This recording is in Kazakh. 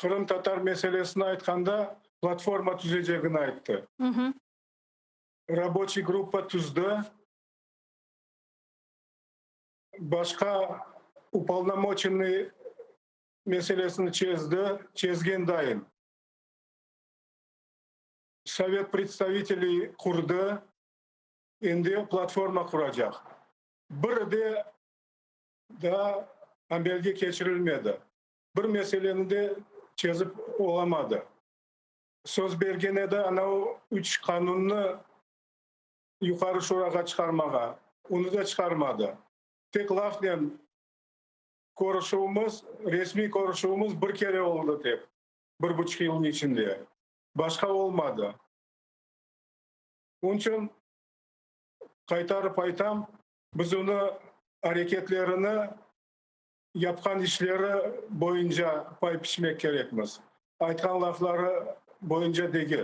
қырым татар мәселесін айтқанда платформа түзедегін айтты рабочий группа түзді басқа уполномоченный мәселесін чезді чезген дайын совет представителей құрды енді платформа бір де да әмбелге кешірілмеді бір мәселені жазып оламады сөз бергенеді, анау үш қануны юқары шураға шығармаға оны да шығармады тек лафпен ресми көрішуіміз бір кере болды деп, бір buçuk ішінде. Башқа болмады olmadı. Onun için kaytarıp aytam, biz yapkan işleri boyunca pay biçmek gerekmez. aytan lafları boyunca değil.